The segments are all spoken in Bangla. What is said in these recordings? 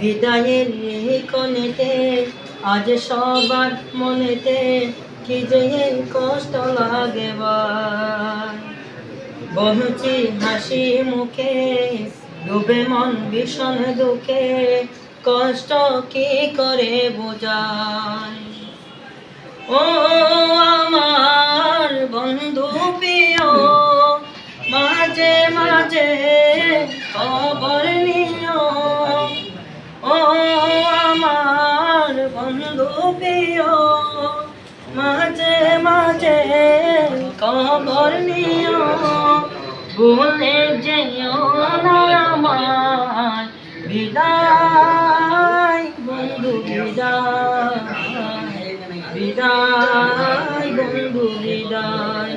বিদায়ের কনেতে আজ সবার মনেতে কি যে কষ্ট লাগে বলছি হাসি মুখে, ডুবে মন ভীষণ দুঃখে, কষ্ট কি করে বোঝায়? ও আমার বন্ধু প্রিয়, মাঝে মাঝে খবর নিও। ও আমার বন্ধু প্রিয়, মাঝে মাঝে খবর নিও। ভুলে যেও না আমার বিদায় বন্ধু, বিদায়। বিদায় বন্ধু, বিদায়।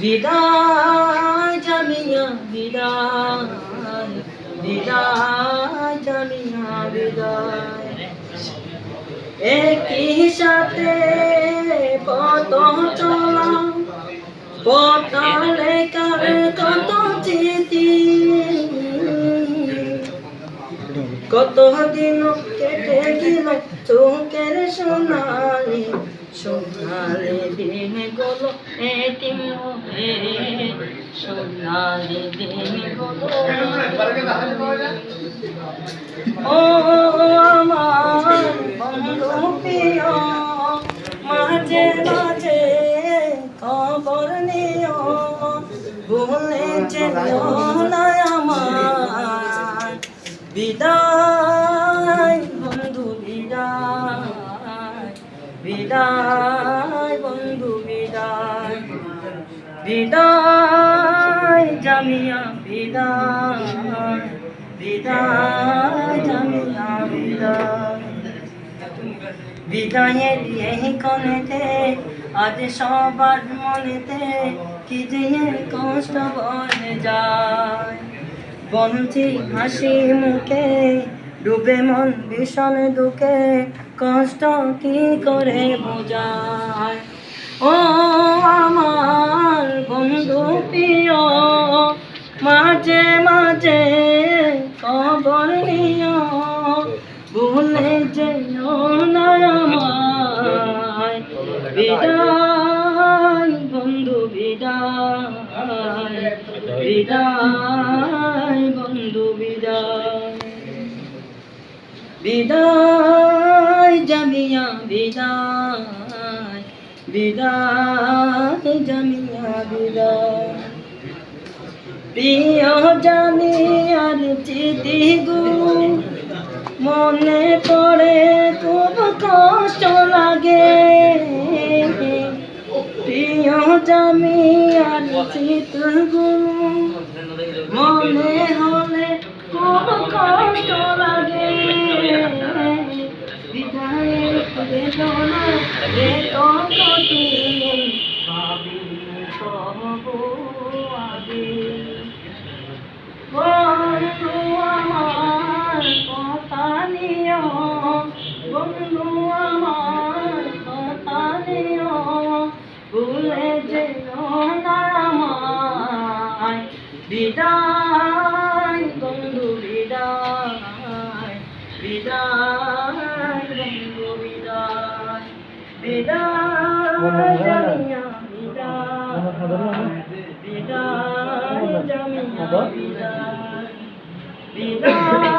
বিদায় জামিয়া বিদায়। বিদায় জামিয়া বিদায় একই সাথে কত চলা কত লেখার কত চিঠি কত দিন কেটে গেল চোখের সোনালি সোনালি দিন গলো এতিম ও আমার বন্ধু মাঝে মাঝে খবর নিও ভুলে আমার বিদায় বন্ধু বিদায় বিদায়, বন্ধু, বিদায়। বিদায়। জামিয়া বিদায় বিদায় জামিয়া বিদায়। বিদায়ের এই কনেতে আজ সবার মনেতে কি যে কষ্ট বনে যায়। বন্ধি হাসি মুখে, ডুবে মন ভীষণ দুঃখে, কষ্ট কি করে বোঝায়? ও আমার বন্ধু প্রিয় মাঝে মাঝে খবর নিও, ভুলে যেও না বিদায়, বন্ধু, বিদায়। বিদায়, বন্ধু, বিদায়। বিদায়, জামিয়া, বিদায়। বিদায়, জামিয়া, বিদায়। প্রিয় জামিয়ার চিঠিগুলো মনে পড়ে খুব কষ্ট লাগে। প্রিয় জামিয়ার চিঠিগুলো মনে হলে খুব কষ্ট লাগে। বিদায়ের ভুলে যেও না আমায় বিদায় বন্ধু বিদায়। বিদায় বন্ধু বিদায়। বিদায় জামিয়া বিদায়। বিদায় জামিয়া বিদায়। বিদায়।